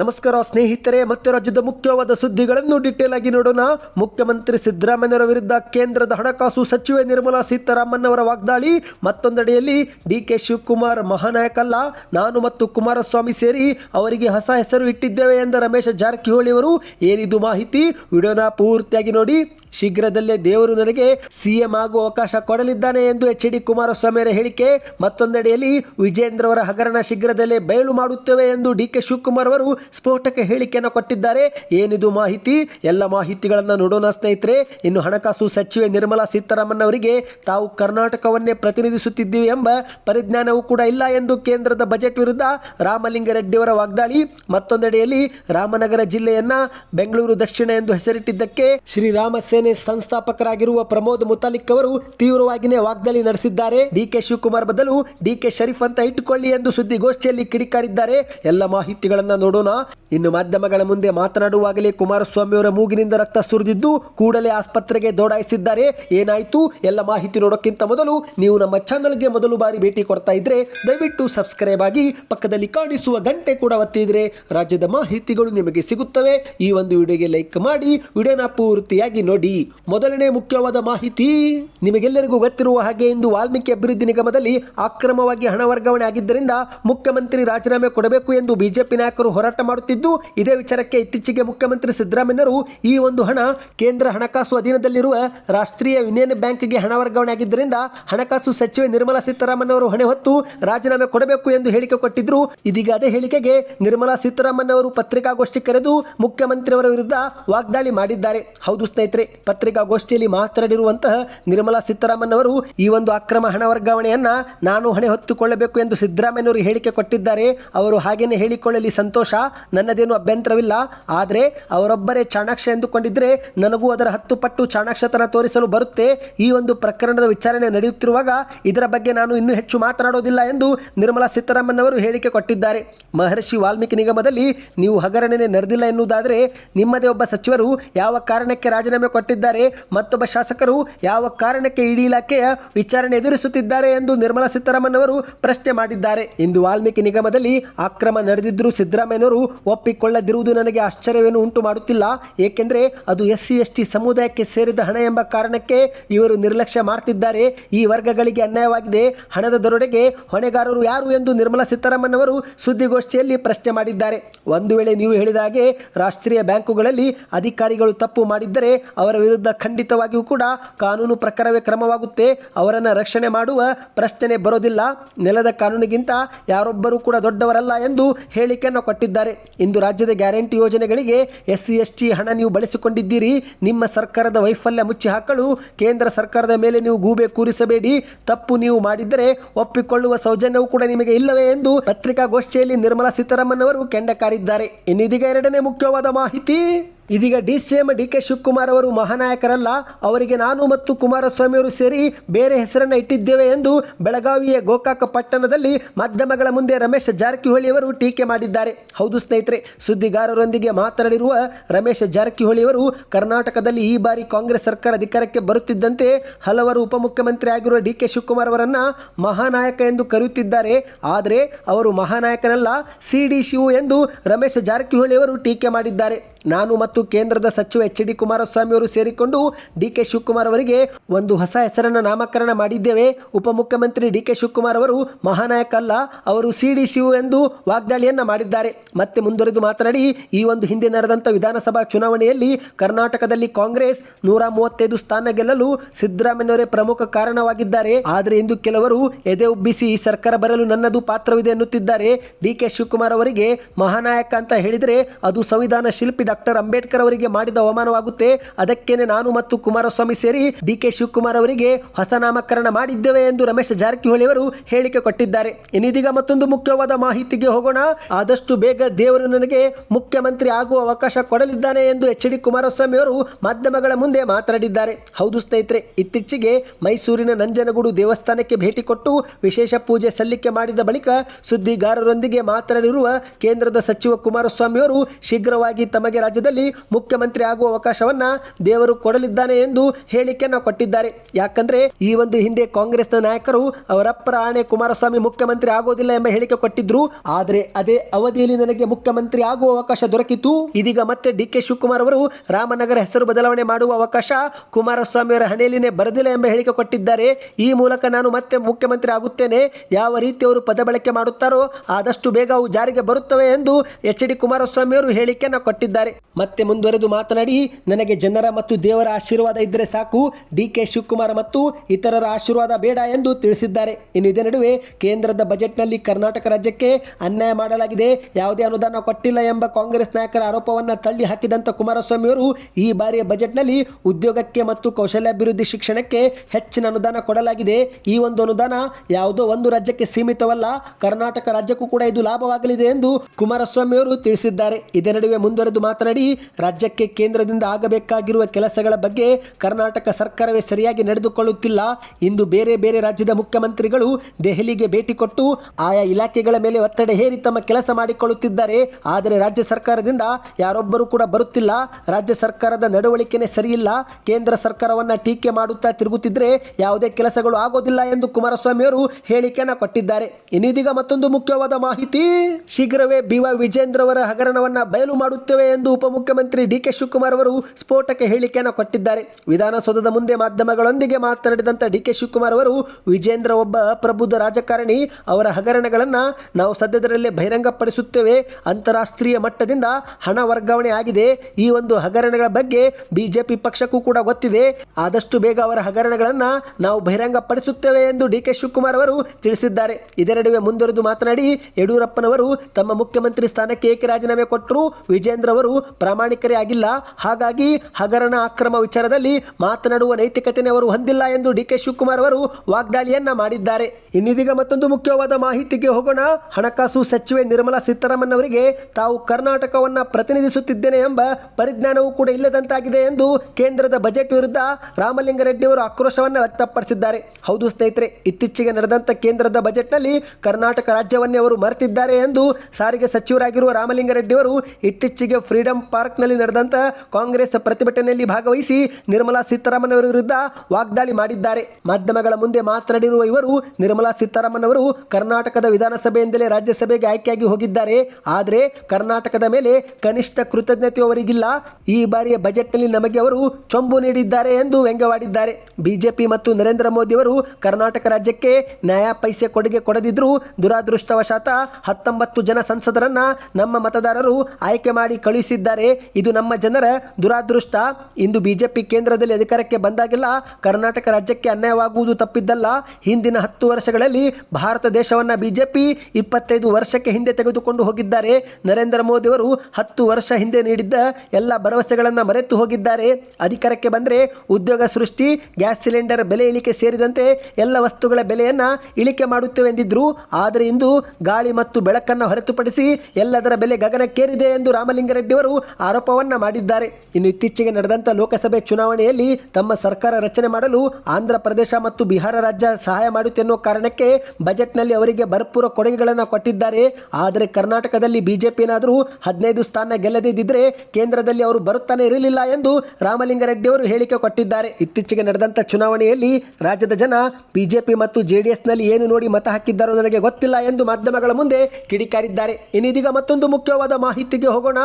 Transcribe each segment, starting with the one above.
ನಮಸ್ಕಾರ ಸ್ನೇಹಿತರೆ, ಮತ್ತೆ ರಾಜ್ಯದ ಮುಖ್ಯವಾದ ಸುದ್ದಿಗಳನ್ನು ಡಿಟೇಲ್ ಆಗಿ ನೋಡೋಣ. ಮುಖ್ಯಮಂತ್ರಿ ಸಿದ್ದರಾಮಯ್ಯರ ವಿರುದ್ಧ ಕೇಂದ್ರದ ಹಣಕಾಸು ಸಚಿವೆ ನಿರ್ಮಲಾ ಸೀತಾರಾಮನ್ ಅವರ ವಾಗ್ದಾಳಿ. ಮತ್ತೊಂದೆಡೆಯಲ್ಲಿ ಡಿ ಕೆ ಶಿವಕುಮಾರ್ ಮಹಾನಾಯಕಲ್ಲ, ನಾನು ಮತ್ತು ಕುಮಾರಸ್ವಾಮಿ ಸೇರಿ ಅವರಿಗೆ ಹೊಸ ಹೆಸರು ಇಟ್ಟಿದ್ದೇವೆ ಎಂದ ರಮೇಶ್ ಜಾರಕಿಹೊಳಿ ಅವರು ಏನಿದು ಮಾಹಿತಿ. ವಿಡಿಯೋನ ಪೂರ್ತಿಯಾಗಿ ನೋಡಿ. ಶೀಘ್ರದಲ್ಲೇ ದೇವರು ನನಗೆ ಸಿಎಂ ಆಗುವ ಅವಕಾಶ ಕೊಡಲಿದ್ದಾನೆ ಎಂದು ಎಚ್ ಡಿ ಕುಮಾರಸ್ವಾಮಿ ಅವರ ಹೇಳಿಕೆ. ಮತ್ತೊಂದೆಡೆಯಲ್ಲಿ ವಿಜೇಂದ್ರ ಅವರ ಹಗರಣ ಶೀಘ್ರದಲ್ಲೇ ಬಯಲು ಮಾಡುತ್ತೇವೆ ಎಂದು ಡಿ ಕೆ ಶಿವಕುಮಾರ್ ಅವರು ಸ್ಫೋಟಕ ಹೇಳಿಕೆಯನ್ನು ಕೊಟ್ಟಿದ್ದಾರೆ. ಏನಿದು ಮಾಹಿತಿ? ಎಲ್ಲ ಮಾಹಿತಿಗಳನ್ನು ನೋಡೋಣ ಸ್ನೇಹಿತರೆ. ಇನ್ನು ಹಣಕಾಸು ಸಚಿವೆ ನಿರ್ಮಲಾ ಸೀತಾರಾಮನ್ ಅವರಿಗೆ ತಾವು ಕರ್ನಾಟಕವನ್ನೇ ಪ್ರತಿನಿಧಿಸುತ್ತಿದ್ದೀವಿ ಎಂಬ ಪರಿಜ್ಞಾನವೂ ಕೂಡ ಇಲ್ಲ ಎಂದು ಕೇಂದ್ರದ ಬಜೆಟ್ ವಿರುದ್ಧ ರಾಮಲಿಂಗಾರೆಡ್ಡಿ ಅವರ ವಾಗ್ದಾಳಿ. ಮತ್ತೊಂದೆಡೆಯಲ್ಲಿ ರಾಮನಗರ ಜಿಲ್ಲೆಯನ್ನ ಬೆಂಗಳೂರು ದಕ್ಷಿಣ ಎಂದು ಹೆಸರಿಟ್ಟಿದ್ದಕ್ಕೆ ಶ್ರೀರಾಮ ಸೇನೆ ಸಂಸ್ಥಾಪಕರಾಗಿರುವ ಪ್ರಮೋದ್ ಮುತಾಲಿಕ್ ಅವರು ತೀವ್ರವಾಗಿನೇ ವಾಗ್ದಾಳಿ ನಡೆಸಿದ್ದಾರೆ. ಡಿಕೆ ಶಿವಕುಮಾರ್ ಬದಲು ಡಿಕೆ ಶರೀಫ್ ಅಂತ ಇಟ್ಟುಕೊಳ್ಳಿ ಎಂದು ಸುದ್ದಿಗೋಷ್ಠಿಯಲ್ಲಿ ಕಿಡಿಕಾರಿದ್ದಾರೆ. ಎಲ್ಲ ಮಾಹಿತಿಗಳನ್ನ ನೋಡೋಣ. ಇನ್ನು ಮಾಧ್ಯಮಗಳ ಮುಂದೆ ಮಾತನಾಡುವಾಗಲೇ ಕುಮಾರಸ್ವಾಮಿ ಅವರ ಮೂಗಿನಿಂದ ರಕ್ತ ಸುರಿದಿದ್ದು ಕೂಡಲೇ ಆಸ್ಪತ್ರೆಗೆ ದೌಡಾಯಿಸಿದ್ದಾರೆ. ಏನಾಯ್ತು? ಎಲ್ಲ ಮಾಹಿತಿ ನೋಡೋಕ್ಕಿಂತ ಮೊದಲು ನೀವು ನಮ್ಮ ಚಾನಲ್ಗೆ ಮೊದಲು ಬಾರಿ ಭೇಟಿ ಕೊಡ್ತಾ ಇದ್ರೆ ದಯವಿಟ್ಟು ಸಬ್ಸ್ಕ್ರೈಬ್ ಆಗಿ ಪಕ್ಕದಲ್ಲಿ ಕಾಣಿಸುವ ಗಂಟೆ ಕೂಡ ಒತ್ತಿದ್ರೆ ರಾಜ್ಯದ ಮಾಹಿತಿಗಳು ನಿಮಗೆ ಸಿಗುತ್ತವೆ. ಈ ಒಂದು ವಿಡಿಯೋಗೆ ಲೈಕ್ ಮಾಡಿ. ವಿಡಿಯೋನ ಪೂರ್ತಿಯಾಗಿ ನೋಡಿ. ಮೊದಲನೇ ಮುಖ್ಯವಾದ ಮಾಹಿತಿ. ನಿಮಗೆಲ್ಲರಿಗೂ ಗೊತ್ತಿರುವ ಹಾಗೆ ಇಂದು ವಾಲ್ಮೀಕಿ ಅಭಿವೃದ್ಧಿ ನಿಗಮದಲ್ಲಿ ಅಕ್ರಮವಾಗಿ ಹಣ ವರ್ಗಾವಣೆ ಆಗಿದ್ದರಿಂದ ಮುಖ್ಯಮಂತ್ರಿ ರಾಜೀನಾಮೆ ಕೊಡಬೇಕು ಎಂದು ಬಿಜೆಪಿ ನಾಯಕರು ಹೋರಾಟ ಮಾಡುತ್ತಿದ್ದು, ಇದೇ ವಿಚಾರಕ್ಕೆ ಇತ್ತೀಚೆಗೆ ಮುಖ್ಯಮಂತ್ರಿ ಸಿದ್ದರಾಮಯ್ಯರು ಈ ಒಂದು ಹಣ ಕೇಂದ್ರ ಹಣಕಾಸು ಅಧೀನದಲ್ಲಿರುವ ರಾಷ್ಟ್ರೀಯ ಯೂನಿಯನ್ ಬ್ಯಾಂಕ್ಗೆ ಹಣ ವರ್ಗಾವಣೆ ಆಗಿದ್ದರಿಂದ ಹಣಕಾಸು ಸಚಿವೆ ನಿರ್ಮಲಾ ಸೀತಾರಾಮನ್ ಅವರು ಹೊಣೆ ಹೊತ್ತು ರಾಜೀನಾಮೆ ಕೊಡಬೇಕು ಎಂದು ಹೇಳಿಕೆ ಕೊಟ್ಟಿದ್ರು ಇದೀಗ ಅದೇ ಹೇಳಿಕೆಗೆ ನಿರ್ಮಲಾ ಸೀತಾರಾಮನ್ ಅವರು ಪತ್ರಿಕಾಗೋಷ್ಠಿ ಕರೆದು ಮುಖ್ಯಮಂತ್ರಿಯವರ ವಿರುದ್ಧ ವಾಗ್ದಾಳಿ ಮಾಡಿದ್ದಾರೆ. ಹೌದು ಸ್ನೇಹಿತರೆ ಪತ್ರಿಕಾಗೋಷ್ಠಿಯಲ್ಲಿ ಮಾತನಾಡಿರುವಂತಹ ನಿರ್ಮಲಾ ಸೀತಾರಾಮನ್ ಅವರು ಈ ಒಂದು ಅಕ್ರಮ ಹಣ ವರ್ಗಾವಣೆಯನ್ನ ನಾನು ಹೊಣೆ ಹೊತ್ತುಕೊಳ್ಳಬೇಕು ಎಂದು ಸಿದ್ದರಾಮಯ್ಯನವರು ಹೇಳಿಕೆ ಕೊಟ್ಟಿದ್ದಾರೆ. ಅವರು ಹಾಗೇನೆ ಹೇಳಿಕೊಳ್ಳಲಿ ಸಂತೋಷ, ನನ್ನದೇನು ಅಭ್ಯಂತರವಿಲ್ಲ. ಆದರೆ ಅವರೊಬ್ಬರೇ ಚಾಣಾಕ್ಷ ಎಂದುಕೊಂಡಿದ್ರೆ ನನಗೂ ಅದರ ಹತ್ತು ಪಟ್ಟು ಚಾಣಾಕ್ಷತನ ತೋರಿಸಲು ಬರುತ್ತೆ. ಈ ಒಂದು ಪ್ರಕರಣದ ವಿಚಾರಣೆ ನಡೆಯುತ್ತಿರುವಾಗ ಇದರ ಬಗ್ಗೆ ನಾನು ಇನ್ನೂ ಹೆಚ್ಚು ಮಾತನಾಡೋದಿಲ್ಲ ಎಂದು ನಿರ್ಮಲಾ ಸೀತಾರಾಮನ್ ಅವರು ಹೇಳಿಕೆ ಕೊಟ್ಟಿದ್ದಾರೆ. ಮಹರ್ಷಿ ವಾಲ್ಮೀಕಿ ನಿಗಮದಲ್ಲಿ ನೀವು ಹಗರಣನೆ ನಡೆದಿಲ್ಲ ಎನ್ನುವುದಾದರೆ ನಿಮ್ಮದೇ ಒಬ್ಬ ಸಚಿವರು ಯಾವ ಕಾರಣಕ್ಕೆ ರಾಜೀನಾಮೆ ಕೊಟ್ಟಿದ್ದಾರೆ ಮತ್ತೊಬ್ಬ ಶಾಸಕರು ಯಾವ ಕಾರಣಕ್ಕೆ ಇಡೀ ಇಲಾಖೆಯ ವಿಚಾರಣೆ ಎದುರಿಸುತ್ತಿದ್ದಾರೆ ಎಂದು ನಿರ್ಮಲಾ ಸೀತಾರಾಮನ್ ಅವರು ಪ್ರಶ್ನೆ ಮಾಡಿದ್ದಾರೆ. ಇಂದು ವಾಲ್ಮೀಕಿ ನಿಗಮದಲ್ಲಿ ಅಕ್ರಮ ನಡೆದಿದ್ದರೂ ಸಿದ್ದರಾಮಯ್ಯನವರು ಒಪ್ಪಿಕೊಳ್ಳದಿರುವುದು ನನಗೆ ಆಶ್ಚರ್ಯವೇನು ಉಂಟು ಮಾಡುತ್ತಿಲ್ಲ. ಏಕೆಂದರೆ ಅದು ಎಸ್ ಸಿ ಎಸ್ ಟಿ ಸಮುದಾಯಕ್ಕೆ ಸೇರಿದ ಹಣ ಎಂಬ ಕಾರಣಕ್ಕೆ ಇವರು ನಿರ್ಲಕ್ಷ್ಯ ಮಾಡ್ತಿದ್ದಾರೆ. ಈ ವರ್ಗಗಳಿಗೆ ಅನ್ಯಾಯವಾಗಿದೆ. ಹಣದ ದರೋಡೆಗೆ ಹೊಣೆಗಾರರು ಯಾರು ಎಂದು ನಿರ್ಮಲಾ ಸೀತಾರಾಮನ್ ಅವರು ಸುದ್ದಿಗೋಷ್ಠಿಯಲ್ಲಿ ಪ್ರಶ್ನೆ ಮಾಡಿದ್ದಾರೆ. ಒಂದು ವೇಳೆ ನೀವು ಹೇಳಿದ ಹಾಗೆ ರಾಷ್ಟ್ರೀಯ ಬ್ಯಾಂಕುಗಳಲ್ಲಿ ಅಧಿಕಾರಿಗಳು ತಪ್ಪು ಮಾಡಿದ್ದರೆ ಅವರ ವಿರುದ್ಧ ಖಂಡಿತವಾಗಿಯೂ ಕೂಡ ಕಾನೂನು ಪ್ರಕಾರವೇ ಕ್ರಮವಾಗುತ್ತೆ. ಅವರನ್ನು ರಕ್ಷಣೆ ಮಾಡುವ ಪ್ರಶ್ನೆ ಬರೋದಿಲ್ಲ. ನೆಲದ ಕಾನೂನಿಗಿಂತ ಯಾರೊಬ್ಬರೂ ಕೂಡ ದೊಡ್ಡವರಲ್ಲ ಎಂದು ಹೇಳಿಕೆಯನ್ನು ಕೊಟ್ಟಿದ್ದಾರೆ. ಇಂದು ರಾಜ್ಯದ ಗ್ಯಾರಂಟಿ ಯೋಜನೆಗಳಿಗೆ ಎಸ್ ಸಿ ಎಸ್ ಟಿ ಹಣ ನೀವು ಬಳಸಿಕೊಂಡಿದ್ದೀರಿ. ನಿಮ್ಮ ಸರ್ಕಾರದ ವೈಫಲ್ಯ ಮುಚ್ಚಿ ಹಾಕಲು ಕೇಂದ್ರ ಸರ್ಕಾರದ ಮೇಲೆ ನೀವು ಗೂಬೆ ಕೂರಿಸಬೇಡಿ. ತಪ್ಪು ನೀವು ಮಾಡಿದ್ದರೆ ಒಪ್ಪಿಕೊಳ್ಳುವ ಸೌಜನ್ಯವೂ ಕೂಡ ನಿಮಗೆ ಇಲ್ಲವೇ ಎಂದು ಪತ್ರಿಕಾಗೋಷ್ಠಿಯಲ್ಲಿ ನಿರ್ಮಲಾ ಸೀತಾರಾಮನ್ ಅವರು ಕೆಂಡಕಾರಿದ್ದಾರೆ. ಇನ್ನಿದೀಗ ಎರಡನೇ ಮುಖ್ಯವಾದ ಮಾಹಿತಿ. ಇದೀಗ D C M D K Shivakumar ಅವರು ಮಹಾನಾಯಕರಲ್ಲ, ಅವರಿಗೆ ನಾನು ಮತ್ತು ಕುಮಾರಸ್ವಾಮಿ ಅವರು ಸೇರಿ ಬೇರೆ ಹೆಸರನ್ನು ಇಟ್ಟಿದ್ದೇವೆ ಎಂದು ಬೆಳಗಾವಿಯ ಗೋಕಾಕ ಪಟ್ಟಣದಲ್ಲಿ ಮಾಧ್ಯಮಗಳ ಮುಂದೆ ರಮೇಶ್ ಜಾರಕಿಹೊಳಿ ಅವರು ಟೀಕೆ ಮಾಡಿದ್ದಾರೆ. ಹೌದು ಸ್ನೇಹಿತರೆ, ಸುದ್ದಿಗಾರರೊಂದಿಗೆ ಮಾತನಾಡಿರುವ ರಮೇಶ್ ಜಾರಕಿಹೊಳಿ ಅವರು, ಕರ್ನಾಟಕದಲ್ಲಿ ಈ ಬಾರಿ ಕಾಂಗ್ರೆಸ್ ಸರ್ಕಾರ ಅಧಿಕಾರಕ್ಕೆ ಬರುತ್ತಿದ್ದಂತೆ ಹಲವರು ಉಪಮುಖ್ಯಮಂತ್ರಿ ಆಗಿರುವ ಡಿ ಕೆ ಶಿವಕುಮಾರ್ ಅವರನ್ನು ಮಹಾನಾಯಕ ಎಂದು ಕರೆಯುತ್ತಿದ್ದಾರೆ. ಆದರೆ, ಅವರು ಮಹಾನಾಯಕನಲ್ಲ, ಸಿ ಡಿ ಶಿವು ಎಂದು ರಮೇಶ್ ಜಾರಕಿಹೊಳಿ ಅವರು ಟೀಕೆ ಮಾಡಿದ್ದಾರೆ. ನಾನು ಮತ್ತು ಕೇಂದ್ರದ ಸಚಿವ ಎಚ್ ಡಿ ಕುಮಾರಸ್ವಾಮಿ ಅವರು ಸೇರಿಕೊಂಡು ಡಿ ಕೆ ಶಿವಕುಮಾರ್ ಅವರಿಗೆ ಒಂದು ಹೊಸ ಹೆಸರನ್ನು ನಾಮಕರಣ ಮಾಡಿದ್ದೇವೆ. ಉಪಮುಖ್ಯಮಂತ್ರಿ ಡಿ ಕೆ ಶಿವಕುಮಾರ್ ಅವರು ಮಹಾನಾಯಕ ಅಲ್ಲ, ಅವರು ಸಿ ಡಿ ಎಂದು ವಾಗ್ದಾಳಿಯನ್ನ ಮಾಡಿದ್ದಾರೆ. ಮತ್ತೆ ಮುಂದುವರೆದು ಮಾತನಾಡಿ, ಈ ಒಂದು ಹಿಂದೆ ನಡೆದಂಥ ವಿಧಾನಸಭಾ ಚುನಾವಣೆಯಲ್ಲಿ ಕರ್ನಾಟಕದಲ್ಲಿ ಕಾಂಗ್ರೆಸ್ ನೂರ ಮೂವತ್ತೈದು ಸ್ಥಾನ ಗೆಲ್ಲಲು ಸಿದ್ದರಾಮಯ್ಯವರೇ ಪ್ರಮುಖ ಕಾರಣವಾಗಿದ್ದಾರೆ. ಆದರೆ ಇಂದು ಕೆಲವರು ಎದೆ ಉಬ್ಬಿಸಿ ಈ ಸರ್ಕಾರ ಬರಲು ನನ್ನದು ಪಾತ್ರವಿದೆ ಎನ್ನುತ್ತಿದ್ದಾರೆ ಡಿ ಕೆ ಶಿವಕುಮಾರ್ ಅವರಿಗೆ ಮಹಾನಾಯಕ ಅಂತ ಹೇಳಿದರೆ ಅದು ಸಂವಿಧಾನ ಶಿಲ್ಪಿ ಡಾಕ್ಟರ್ ಅಂಬೇಡ್ಕರ್ ಅವರಿಗೆ ಮಾಡಿದ ಅವಮಾನವಾಗುತ್ತೆ. ಅದಕ್ಕೇನೆ ನಾನು ಮತ್ತು ಕುಮಾರಸ್ವಾಮಿ ಸೇರಿ ಡಿ ಕೆ ಶಿವಕುಮಾರ್ ಅವರಿಗೆ ಹೊಸ ನಾಮಕರಣ ಮಾಡಿದ್ದೇವೆ ಎಂದು ರಮೇಶ್ ಜಾರಕಿಹೊಳಿ ಅವರು ಹೇಳಿಕೆ ಕೊಟ್ಟಿದ್ದಾರೆ. ಇನ್ನಿದೀಗ ಮತ್ತೊಂದು ಮುಖ್ಯವಾದ ಮಾಹಿತಿಗೆ ಹೋಗೋಣ. ಆದಷ್ಟು ಬೇಗ ದೇವರು ನನಗೆ ಮುಖ್ಯಮಂತ್ರಿ ಆಗುವ ಅವಕಾಶ ಕೊಡಲಿದ್ದಾನೆ ಎಂದು ಎಚ್ ಡಿ ಕುಮಾರಸ್ವಾಮಿ ಅವರು ಮಾಧ್ಯಮಗಳ ಮುಂದೆ ಮಾತನಾಡಿದ್ದಾರೆ. ಹೌದು ಸ್ನೇಹಿತರೆ, ಇತ್ತೀಚೆಗೆ ಮೈಸೂರಿನ ನಂಜನಗೂಡು ದೇವಸ್ಥಾನಕ್ಕೆ ಭೇಟಿ ಕೊಟ್ಟು ವಿಶೇಷ ಪೂಜೆ ಸಲ್ಲಿಕೆ ಮಾಡಿದ ಬಳಿಕ ಸುದ್ದಿಗಾರರೊಂದಿಗೆ ಮಾತನಾಡಿರುವ ಕೇಂದ್ರದ ಸಚಿವ ಕುಮಾರಸ್ವಾಮಿ ಅವರು ಶೀಘ್ರವಾಗಿ ತಮಗೆ ರಾಜ್ಯದಲ್ಲಿ ಮುಖ್ಯಮಂತ್ರಿ ಆಗುವ ಅವಕಾಶವನ್ನ ದೇವರು ಕೊಡಲಿದ್ದಾನೆ ಎಂದು ಹೇಳಿಕೆಯನ್ನ ಕೊಟ್ಟಿದ್ದಾರೆ. ಯಾಕಂದ್ರೆ ಈ ಒಂದು ಹಿಂದೆ ಕಾಂಗ್ರೆಸ್ನ ನಾಯಕರು ಅವರಪ್ಪರ ಆಣೆ ಕುಮಾರಸ್ವಾಮಿ ಮುಖ್ಯಮಂತ್ರಿ ಆಗೋದಿಲ್ಲ ಎಂಬ ಹೇಳಿಕೆ ಕೊಟ್ಟಿದ್ರು. ಆದರೆ ಅದೇ ಅವಧಿಯಲ್ಲಿ ನನಗೆ ಮುಖ್ಯಮಂತ್ರಿ ಆಗುವ ಅವಕಾಶ ದೊರಕಿತು. ಇದೀಗ ಮತ್ತೆ ಡಿ ಕೆ ಶಿವಕುಮಾರ್ ಅವರು ರಾಮನಗರ ಹೆಸರು ಬದಲಾವಣೆ ಮಾಡುವ ಅವಕಾಶ ಕುಮಾರಸ್ವಾಮಿ ಅವರ ಹಣೆಯಲ್ಲಿನೇ ಬರದಿಲ್ಲ ಎಂಬ ಹೇಳಿಕೆ ಕೊಟ್ಟಿದ್ದಾರೆ. ಈ ಮೂಲಕ ನಾನು ಮತ್ತೆ ಮುಖ್ಯಮಂತ್ರಿ ಆಗುತ್ತೇನೆ. ಯಾವ ರೀತಿ ಅವರು ಪದ ಬಳಕೆ ಮಾಡುತ್ತಾರೋ ಆದಷ್ಟು ಬೇಗ ಅವು ಜಾರಿಗೆ ಬರುತ್ತವೆ ಎಂದು ಎಚ್ ಡಿ ಕುಮಾರಸ್ವಾಮಿ ಅವರು ಹೇಳಿಕೆಯನ್ನು ಕೊಟ್ಟಿದ್ದಾರೆ. ಮತ್ತೆ ಮುಂದುವರೆದು ಮಾತನಾಡಿ, ನನಗೆ ಜನರ ಮತ್ತು ದೇವರ ಆಶೀರ್ವಾದ ಇದ್ದರೆ ಸಾಕು. ಡಿ ಕೆ ಶಿವಕುಮಾರ್ ಮತ್ತು ಇತರರ ಆಶೀರ್ವಾದ ಬೇಡ ಎಂದು ತಿಳಿಸಿದ್ದಾರೆ. ಇನ್ನು ಇದೇ ನಡುವೆ ಕೇಂದ್ರದ ಬಜೆಟ್ನಲ್ಲಿ ಕರ್ನಾಟಕ ರಾಜ್ಯಕ್ಕೆ ಅನ್ಯಾಯ ಮಾಡಲಾಗಿದೆ. ಯಾವುದೇ ಅನುದಾನ ಕೊಟ್ಟಿಲ್ಲ ಎಂಬ ಕಾಂಗ್ರೆಸ್ ನಾಯಕರ ಆರೋಪವನ್ನು ತಳ್ಳಿ ಹಾಕಿದಂತ ಕುಮಾರಸ್ವಾಮಿ ಅವರು ಈ ಬಾರಿಯ ಬಜೆಟ್ನಲ್ಲಿ ಉದ್ಯೋಗಕ್ಕೆ ಮತ್ತು ಕೌಶಲ್ಯಾಭಿವೃದ್ಧಿ ಶಿಕ್ಷಣಕ್ಕೆ ಹೆಚ್ಚಿನ ಅನುದಾನ ಕೊಡಲಾಗಿದೆ. ಈ ಒಂದು ಅನುದಾನ ಯಾವುದೋ ಒಂದು ರಾಜ್ಯಕ್ಕೆ ಸೀಮಿತವಲ್ಲ, ಕರ್ನಾಟಕ ರಾಜ್ಯಕ್ಕೂ ಕೂಡ ಇದು ಲಾಭವಾಗಲಿದೆ ಎಂದು ಕುಮಾರಸ್ವಾಮಿ ಅವರು ತಿಳಿಸಿದ್ದಾರೆ. ಇದೇ ನಡುವೆ ಮುಂದುವರೆದು ಮಾತನಾಡಿ, ರಾಜ್ಯಕ್ಕೆ ಕೇಂದ್ರದಿಂದ ಆಗಬೇಕಾಗಿರುವ ಕೆಲಸಗಳ ಬಗ್ಗೆ ಕರ್ನಾಟಕ ಸರ್ಕಾರವೇ ಸರಿಯಾಗಿ ನಡೆದುಕೊಳ್ಳುತ್ತಿಲ್ಲ. ಇಂದು ಬೇರೆ ಬೇರೆ ರಾಜ್ಯದ ಮುಖ್ಯಮಂತ್ರಿಗಳು ದೆಹಲಿಗೆ ಭೇಟಿ ಕೊಟ್ಟು ಆಯಾ ಇಲಾಖೆಗಳ ಮೇಲೆ ಒತ್ತಡ ಹೇರಿ ತಮ್ಮ ಕೆಲಸ ಮಾಡಿಕೊಳ್ಳುತ್ತಿದ್ದಾರೆ. ಆದರೆ ರಾಜ್ಯ ಸರ್ಕಾರದಿಂದ ಯಾರೊಬ್ಬರೂ ಕೂಡ ಬರುತ್ತಿಲ್ಲ. ರಾಜ್ಯ ಸರ್ಕಾರದ ನಡವಳಿಕೆನೇ ಸರಿಯಿಲ್ಲ. ಕೇಂದ್ರ ಸರ್ಕಾರವನ್ನ ಟೀಕೆ ಮಾಡುತ್ತಾ ತಿರುಗುತ್ತಿದ್ರೆ ಯಾವುದೇ ಕೆಲಸಗಳು ಆಗೋದಿಲ್ಲ ಎಂದು ಕುಮಾರಸ್ವಾಮಿ ಅವರು ಹೇಳಿಕೆಯನ್ನು ಕೊಟ್ಟಿದ್ದಾರೆ. ಇನ್ನಿದೀಗ ಮತ್ತೊಂದು ಮುಖ್ಯವಾದ ಮಾಹಿತಿ. ಶೀಘ್ರವೇ ಬಿ ವೈ ವಿಜೇಂದ್ರ ಅವರ ಹಗರಣವನ್ನ ಬಯಲು ಮಾಡುತ್ತೇವೆ ಎಂದು ಉಪಮುಖ್ಯಮಂತ್ರಿ ಡಿ ಕೆ ಶಿವಕುಮಾರ್ ಅವರು ಸ್ಫೋಟಕ ಹೇಳಿಕೆಯನ್ನು ಕೊಟ್ಟಿದ್ದಾರೆ. ವಿಧಾನಸೌಧದ ಮುಂದೆ ಮಾಧ್ಯಮಗಳೊಂದಿಗೆ ಮಾತನಾಡಿದಂಥ ಡಿ ಕೆ ಶಿವಕುಮಾರ್ ಅವರು, ವಿಜೇಂದ್ರ ಒಬ್ಬ ಪ್ರಬುದ್ಧ ರಾಜಕಾರಣಿ, ಅವರ ಹಗರಣಗಳನ್ನು ನಾವು ಸದ್ಯದರಲ್ಲೇ ಬಹಿರಂಗಪಡಿಸುತ್ತೇವೆ. ಅಂತಾರಾಷ್ಟ್ರೀಯ ಮಟ್ಟದಿಂದ ಹಣ ವರ್ಗಾವಣೆ ಆಗಿದೆ. ಈ ಒಂದು ಹಗರಣಗಳ ಬಗ್ಗೆ ಬಿಜೆಪಿ ಪಕ್ಷಕ್ಕೂ ಕೂಡ ಗೊತ್ತಿದೆ. ಆದಷ್ಟು ಬೇಗ ಅವರ ಹಗರಣಗಳನ್ನು ನಾವು ಬಹಿರಂಗಪಡಿಸುತ್ತೇವೆ ಎಂದು ಡಿ ಕೆ ಶಿವಕುಮಾರ್ ಅವರು ತಿಳಿಸಿದ್ದಾರೆ. ಇದರ ನಡುವೆ ಮುಂದುವರೆದು ಮಾತನಾಡಿ, ಯಡಿಯೂರಪ್ಪನವರು ತಮ್ಮ ಮುಖ್ಯಮಂತ್ರಿ ಸ್ಥಾನಕ್ಕೆ ಏಕೆ ರಾಜೀನಾಮೆ ಕೊಟ್ಟರು? ವಿಜೇಂದ್ರ ಅವರು ಪ್ರಾಮಾಣಿಕರೇ ಆಗಿಲ್ಲ. ಹಾಗಾಗಿ ಹಗರಣ ಅಕ್ರಮ ವಿಚಾರದಲ್ಲಿ ಮಾತನಾಡುವ ನೈತಿಕತೆಯನ್ನು ಅವರು ಹೊಂದಿಲ್ಲ ಎಂದು ಡಿ ಕೆ ಶಿವಕುಮಾರ್ ಅವರು ವಾಗ್ದಾಳಿಯನ್ನ ಮಾಡಿದ್ದಾರೆ. ಇನ್ನಿದೀಗ ಮತ್ತೊಂದು ಮುಖ್ಯವಾದ ಮಾಹಿತಿಗೆ ಹೋಗೋಣ. ಹಣಕಾಸು ಸಚಿವೆ ನಿರ್ಮಲಾ ಸೀತಾರಾಮನ್ ಅವರಿಗೆ ತಾವು ಕರ್ನಾಟಕವನ್ನ ಪ್ರತಿನಿಧಿಸುತ್ತಿದ್ದೇನೆ ಎಂಬ ಪರಿಜ್ಞಾನವೂ ಕೂಡ ಇಲ್ಲದಂತಾಗಿದೆ ಎಂದು ಕೇಂದ್ರದ ಬಜೆಟ್ ವಿರುದ್ಧ ರಾಮಲಿಂಗರೆಡ್ಡಿ ಅವರು ಆಕ್ರೋಶವನ್ನು ವ್ಯಕ್ತಪಡಿಸಿದ್ದಾರೆ. ಹೌದು ಸ್ನೇಹಿತರೆ, ಇತ್ತೀಚೆಗೆ ನಡೆದಂಥ ಕೇಂದ್ರದ ಬಜೆಟ್ನಲ್ಲಿ ಕರ್ನಾಟಕ ರಾಜ್ಯವನ್ನೇ ಅವರು ಮರೆತಿದ್ದಾರೆ ಎಂದು ಸಾರಿಗೆ ಸಚಿವರಾಗಿರುವ ರಾಮಲಿಂಗರೆಡ್ಡಿ ಅವರು ಇತ್ತೀಚೆಗೆ ಫ್ರೀಡಂ ಪಾರ್ಕ್ನಲ್ಲಿ ನಡೆದಂತಹ ಕಾಂಗ್ರೆಸ್ ಪ್ರತಿಭಟನೆಯಲ್ಲಿ ಭಾಗವಹಿಸಿ ನಿರ್ಮಲಾ ಸೀತಾರಾಮನ್ ಅವರ ವಿರುದ್ಧ ವಾಗ್ದಾಳಿ ಮಾಡಿದ್ದಾರೆ. ಮಾಧ್ಯಮಗಳ ಮುಂದೆ ಮಾತನಾಡಿರುವ ಇವರು, ನಿರ್ಮಲಾ ಸೀತಾರಾಮನ್ ಅವರು ಕರ್ನಾಟಕದ ವಿಧಾನಸಭೆಯಿಂದಲೇ ರಾಜ್ಯಸಭೆಗೆ ಆಯ್ಕೆಯಾಗಿ ಹೋಗಿದ್ದಾರೆ. ಆದರೆ ಕರ್ನಾಟಕದ ಮೇಲೆ ಕನಿಷ್ಠ ಕೃತಜ್ಞತೆ ಅವರಿಗಿಲ್ಲ. ಈ ಬಾರಿಯ ಬಜೆಟ್ನಲ್ಲಿ ನಮಗೆ ಅವರು ಚೊಂಬು ನೀಡಿದ್ದಾರೆ ಎಂದು ವ್ಯಂಗ್ಯವಾಡಿದ್ದಾರೆ. ಬಿಜೆಪಿ ಮತ್ತು ನರೇಂದ್ರ ಮೋದಿ ಅವರು ಕರ್ನಾಟಕ ರಾಜ್ಯಕ್ಕೆ ನ್ಯಾಯ ಪೈಸೆ ಕೊಡುಗೆ ಕೊಡದಿದ್ರೂ ದುರಾದೃಷ್ಟವಶಾತ ಹತ್ತೊಂಬತ್ತು ಜನ ಸಂಸದರನ್ನ ನಮ್ಮ ಮತದಾರರು ಆಯ್ಕೆ ಮಾಡಿ ಕಳುಹಿಸಿದ್ದಾರೆ ಇದು ನಮ್ಮ ಜನರ ದುರಾದೃಷ್ಟ. ಇಂದು ಬಿಜೆಪಿ ಕೇಂದ್ರದಲ್ಲಿ ಅಧಿಕಾರಕ್ಕೆ ಬಂದಾಗೆಲ್ಲ ಕರ್ನಾಟಕ ರಾಜ್ಯಕ್ಕೆ ಅನ್ಯಾಯವಾಗುವುದು ತಪ್ಪಿದ್ದಲ್ಲ. ಹಿಂದಿನ ಹತ್ತು ವರ್ಷಗಳಲ್ಲಿ ಭಾರತ ದೇಶವನ್ನ ಬಿಜೆಪಿ ಇಪ್ಪತ್ತೈದು ವರ್ಷಕ್ಕೆ ಹಿಂದೆ ತೆಗೆದುಕೊಂಡು ಹೋಗಿದ್ದಾರೆ. ನರೇಂದ್ರ ಮೋದಿ ಅವರು ಹತ್ತು ವರ್ಷ ಹಿಂದೆ ನೀಡಿದ್ದ ಎಲ್ಲ ಭರವಸೆಗಳನ್ನು ಮರೆತು ಹೋಗಿದ್ದಾರೆ. ಅಧಿಕಾರಕ್ಕೆ ಬಂದರೆ ಉದ್ಯೋಗ ಸೃಷ್ಟಿ, ಗ್ಯಾಸ್ ಸಿಲಿಂಡರ್ ಬೆಲೆ ಇಳಿಕೆ ಸೇರಿದಂತೆ ಎಲ್ಲ ವಸ್ತುಗಳ ಬೆಲೆಯನ್ನು ಇಳಿಕೆ ಮಾಡುತ್ತೇವೆ ಎಂದಿದ್ದರು ಆದರೆ ಇಂದು ಗಾಳಿ ಮತ್ತು ಬೆಳಕನ್ನು ಹೊರತುಪಡಿಸಿ ಎಲ್ಲದರ ಬೆಲೆ ಗಗನಕ್ಕೇರಿದೆ ಎಂದು ರಾಮಲಿಂಗಾರೆಡ್ಡಿ ಅವರು ಆರೋಪವನ್ನ ಮಾಡಿದ್ದಾರೆ. ಇನ್ನು ಇತ್ತೀಚೆಗೆ ನಡೆದಂತ ಲೋಕಸಭೆ ಚುನಾವಣೆಯಲ್ಲಿ ತಮ್ಮ ಸರ್ಕಾರ ರಚನೆ ಮಾಡಲು ಆಂಧ್ರ ಪ್ರದೇಶ ಮತ್ತು ಬಿಹಾರ ರಾಜ್ಯ ಸಹಾಯ ಮಾಡುತ್ತೆ ಎನ್ನುವ ಕಾರಣಕ್ಕೆ ಬಜೆಟ್ನಲ್ಲಿ ಅವರಿಗೆ ಭರ್ಪೂರ ಕೊಡುಗೆಗಳನ್ನು ಕೊಟ್ಟಿದ್ದಾರೆ. ಆದರೆ ಕರ್ನಾಟಕದಲ್ಲಿ ಬಿಜೆಪಿ ಏನಾದರೂ ಹದಿನೈದು ಸ್ಥಾನ ಗೆಲ್ಲದಿದ್ದರೆ ಕೇಂದ್ರದಲ್ಲಿ ಅವರು ಬರುತ್ತಾನೆ ಇರಲಿಲ್ಲ ಎಂದು ರಾಮಲಿಂಗಾರೆಡ್ಡಿ ಅವರು ಹೇಳಿಕೆ ಕೊಟ್ಟಿದ್ದಾರೆ. ಇತ್ತೀಚೆಗೆ ನಡೆದಂಥ ಚುನಾವಣೆಯಲ್ಲಿ ರಾಜ್ಯದ ಜನ ಬಿಜೆಪಿ ಮತ್ತು ಜೆಡಿಎಸ್ನಲ್ಲಿ ಏನು ನೋಡಿ ಮತ ಹಾಕಿದ್ದಾರೋ ನನಗೆ ಗೊತ್ತಿಲ್ಲ ಎಂದು ಮಾಧ್ಯಮಗಳ ಮುಂದೆ ಕಿಡಿಕಾರಿದ್ದಾರೆ. ಇನ್ನಿದೀಗ ಮತ್ತೊಂದು ಮುಖ್ಯವಾದ ಮಾಹಿತಿಗೆ ಹೋಗೋಣ.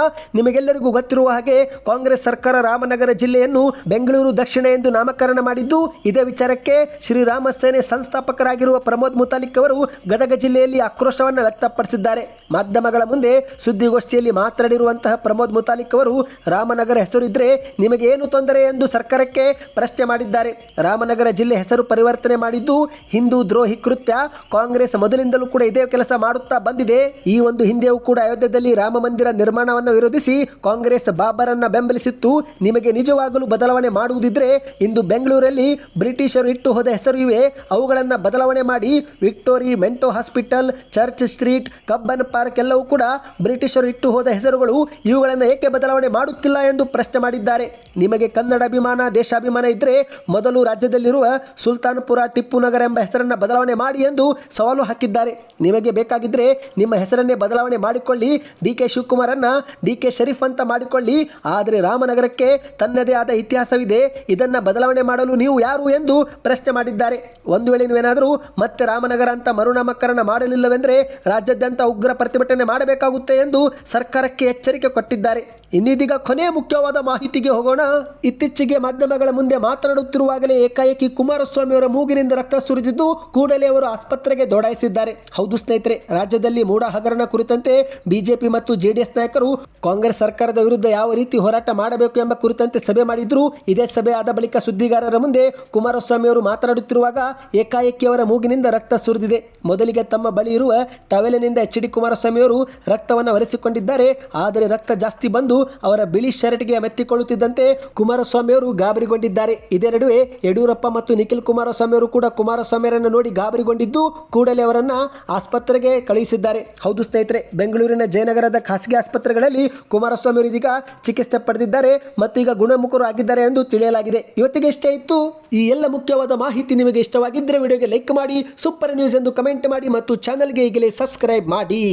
ನಿಮಗೆಲ್ಲರಿಗೂ ಗೊತ್ತಿರುವ ಹಾಗೆ ಕಾಂಗ್ರೆಸ್ ಸರ್ಕಾರ ರಾಮನಗರ ಜಿಲ್ಲೆಯನ್ನು ಬೆಂಗಳೂರು ದಕ್ಷಿಣ ಎಂದು ನಾಮಕರಣ ಮಾಡಿದ್ದು, ಇದೇ ವಿಚಾರಕ್ಕೆ ಶ್ರೀರಾಮ ಸೇನೆ ಸಂಸ್ಥಾಪಕರಾಗಿರುವ ಪ್ರಮೋದ್ ಮುತಾಲಿಕ್ ಅವರು ಗದಗ ಜಿಲ್ಲೆಯಲ್ಲಿ ಆಕ್ರೋಶವನ್ನು ವ್ಯಕ್ತಪಡಿಸಿದ್ದಾರೆ. ಮಾಧ್ಯಮಗಳ ಮುಂದೆ ಸುದ್ದಿಗೋಷ್ಠಿಯಲ್ಲಿ ಮಾತನಾಡಿರುವಂತಹ ಪ್ರಮೋದ್ ಮುತಾಲಿಕ್ ಅವರು, ರಾಮನಗರ ಹೆಸರು ಇದ್ರೆ ನಿಮಗೆ ಏನು ತೊಂದರೆ ಎಂದು ಸರ್ಕಾರಕ್ಕೆ ಪ್ರಶ್ನೆ ಮಾಡಿದ್ದಾರೆ. ರಾಮನಗರ ಜಿಲ್ಲೆ ಹೆಸರು ಪರಿವರ್ತನೆ ಮಾಡಿದ್ದು, ಹಿಂದೂ ದ್ರೋಹಿ ಕೃತ್ಯ, ಕಾಂಗ್ರೆಸ್ ಮೊದಲಿಂದಲೂ ಕೂಡ ಇದೇ ಕೆಲಸ ಮಾಡುತ್ತಾ ಬಂದಿದೆ. ಈ ಒಂದು ಹಿಂದೆಯೂ ಕೂಡ ಅಯೋಧ್ಯೆಯಲ್ಲಿ ರಾಮ ಮಂದಿರ ನಿರ್ಮಾಣವನ್ನು ವಿರೋಧಿಸಿ ಕಾಂಗ್ರೆಸ್ ಬಾಬರನ್ನ ಬೆಂಬಲಿಸಿತ್ತು. ನಿಮಗೆ ನಿಜವಾಗಲೂ ಬದಲಾವಣೆ ಮಾಡುವುದಿದ್ರೆ ಇಂದು ಬೆಂಗಳೂರಲ್ಲಿ ಬ್ರಿಟಿಷರು ಇಟ್ಟು ಹೋದ ಹೆಸರು ಇವೆ ಅವುಗಳನ್ನು ಬದಲಾವಣೆ ಮಾಡಿ Victoria ಮೆಂಟೋ hospital, church street, Cubbon park ಎಲ್ಲವೂ ಕೂಡ ಬ್ರಿಟಿಷರು ಇಟ್ಟು ಹೋದ ಹೆಸರುಗಳು. ಇವುಗಳನ್ನು ಏಕೆ ಬದಲಾವಣೆ ಮಾಡುತ್ತಿಲ್ಲ ಎಂದು ಪ್ರಶ್ನೆ ಮಾಡಿದ್ದಾರೆ. ನಿಮಗೆ ಕನ್ನಡ ಅಭಿಮಾನ ದೇಶಾಭಿಮಾನ ಇದ್ದರೆ ಮೊದಲು ರಾಜ್ಯದಲ್ಲಿರುವ ಸುಲ್ತಾನ್ಪುರ ಟಿಪ್ಪು ನಗರ ಎಂಬ ಹೆಸರನ್ನು ಬದಲಾವಣೆ ಮಾಡಿ ಎಂದು ಸವಾಲು ಹಾಕಿದ್ದಾರೆ. ನಿಮಗೆ ಬೇಕಾಗಿದ್ದರೆ ನಿಮ್ಮ ಹೆಸರನ್ನೇ ಬದಲಾವಣೆ ಮಾಡಿಕೊಳ್ಳಿ. ಡಿ ಕೆ ಶಿವಕುಮಾರನ್ನು ಡಿ ಕೆ ಶರೀಫ್ ಅಂತ ಮಾಡಿಕೊಳ್ಳಿ, ಆದರೆ ರಾಮನಗರಕ್ಕೆ ತನ್ನದೇ ಆದ ಇತಿಹಾಸವಿದೆ. ಇದನ್ನು ಬದಲಾವಣೆ ಮಾಡಲು ನೀವು ಯಾರು ಎಂದು ಪ್ರಶ್ನೆ ಮಾಡಿದ್ದಾರೆ. ಒಂದು ವೇಳೆ ನೀವೇನಾದರೂ ಮತ್ತೆ ರಾಮನಗರ ಅಂತ ಮರುನಾಮಕರಣ ಮಾಡಲಿಲ್ಲವೆಂದರೆ ರಾಜ್ಯಾದ್ಯಂತ ಉಗ್ರ ಪ್ರತಿಭಟನೆ ಮಾಡಬೇಕಾಗುತ್ತೆ ಎಂದು ಸರ್ಕಾರಕ್ಕೆ ಎಚ್ಚರಿಕೆ ಕೊಟ್ಟಿದ್ದಾರೆ. ಇನ್ನಿದೀಗ ಕೊನೆಯ ಮುಖ್ಯವಾದ ಮಾಹಿತಿಗೆ ಹೋಗೋಣ. ಇತ್ತೀಚೆಗೆ ಮಾಧ್ಯಮಗಳ ಮುಂದೆ ಮಾತನಾಡುತ್ತಿರುವಾಗಲೇ ಏಕಾಏಕಿ ಕುಮಾರಸ್ವಾಮಿ ಅವರ ಮೂಗಿನಿಂದ ರಕ್ತ ಸುರಿದಿದ್ದು, ಕೂಡಲೇ ಅವರು ಆಸ್ಪತ್ರೆಗೆ ದೌಡಾಯಿಸಿದ್ದಾರೆ. ಹೌದು ಸ್ನೇಹಿತರೆ, ರಾಜ್ಯದಲ್ಲಿ ಮೂಡ ಹಗರಣ ಕುರಿತಂತೆ ಬಿಜೆಪಿ ಮತ್ತು ಜೆಡಿಎಸ್ ನಾಯಕರು ಕಾಂಗ್ರೆಸ್ ಸರ್ಕಾರದ ವಿರುದ್ಧ ಯಾವ ರೀತಿ ಹೋರಾಟ ಮಾಡಬೇಕು ಎಂಬ ಕುರಿತಂತೆ ಸಭೆ ಮಾಡಿದ್ರು. ಇದೇ ಸಭೆ ಆದ ಬಳಿಕ ಸುದ್ದಿಗಾರರ ಮುಂದೆ ಕುಮಾರಸ್ವಾಮಿ ಅವರು ಮಾತನಾಡುತ್ತಿರುವಾಗ ಏಕಾಏಕಿ ಅವರ ಮೂಗಿನಿಂದ ರಕ್ತ ಸುರಿದಿದೆ. ಮೊದಲಿಗೆ ತಮ್ಮ ಬಳಿ ಇರುವ ಟವೆಲಿನಿಂದ ಎಚ್ ಡಿ ಕುಮಾರಸ್ವಾಮಿ ಅವರು ರಕ್ತವನ್ನು ಒರೆಸಿಕೊಂಡಿದ್ದಾರೆ. ಆದರೆ ರಕ್ತ ಜಾಸ್ತಿ ಬಂದು ಅವರ ಬಿಳಿ ಶರ್ಟ್ಗೆ ಮೆತ್ತಿಕೊಳ್ಳುತ್ತಿದ್ದಂತೆ ಕುಮಾರಸ್ವಾಮಿ ಅವರು ಗಾಬರಿಗೊಂಡಿದ್ದಾರೆ. ಇದೇ ನಡುವೆ ಯಡಿಯೂರಪ್ಪ ಮತ್ತು ನಿಖಿಲ್ ಕುಮಾರಸ್ವಾಮಿ ಅವರು ಕೂಡ ಕುಮಾರಸ್ವಾಮಿಯವರನ್ನು ನೋಡಿ ಗಾಬರಿಗೊಂಡಿದ್ದು ಕೂಡಲೇ ಅವರನ್ನ ಆಸ್ಪತ್ರೆಗೆ ಕಳುಹಿಸಿದ್ದಾರೆ. ಹೌದು ಸ್ನೇಹಿತರೆ, ಬೆಂಗಳೂರಿನ ಜಯನಗರದ ಖಾಸಗಿ ಆಸ್ಪತ್ರೆಗಳಲ್ಲಿ ಕುಮಾರಸ್ವಾಮಿ ಅವರು ಇದೀಗ ಚಿಕಿತ್ಸೆ ಪಡೆದಿದ್ದಾರೆ ಮತ್ತು ಈಗ ಗುಣಮುಖರು ಆಗಿದ್ದಾರೆ ಎಂದು ತಿಳಿಯಲಾಗಿದೆ. ಇವತ್ತಿಗೆ ಇಷ್ಟೇ ಇತ್ತು. ಈ ಎಲ್ಲ ಮುಖ್ಯವಾದ ಮಾಹಿತಿ ನಿಮಗೆ ಇಷ್ಟವಾಗಿದ್ದರೆ ವಿಡಿಯೋಗೆ ಲೈಕ್ ಮಾಡಿ, ಸೂಪರ್ ನ್ಯೂಸ್ ಎಂದು ಕಮೆಂಟ್ ಮಾಡಿ ಮತ್ತು ಚಾನಲ್ಗೆ ಈಗಲೇ ಸಬ್ಸ್ಕ್ರೈಬ್ ಮಾಡಿ.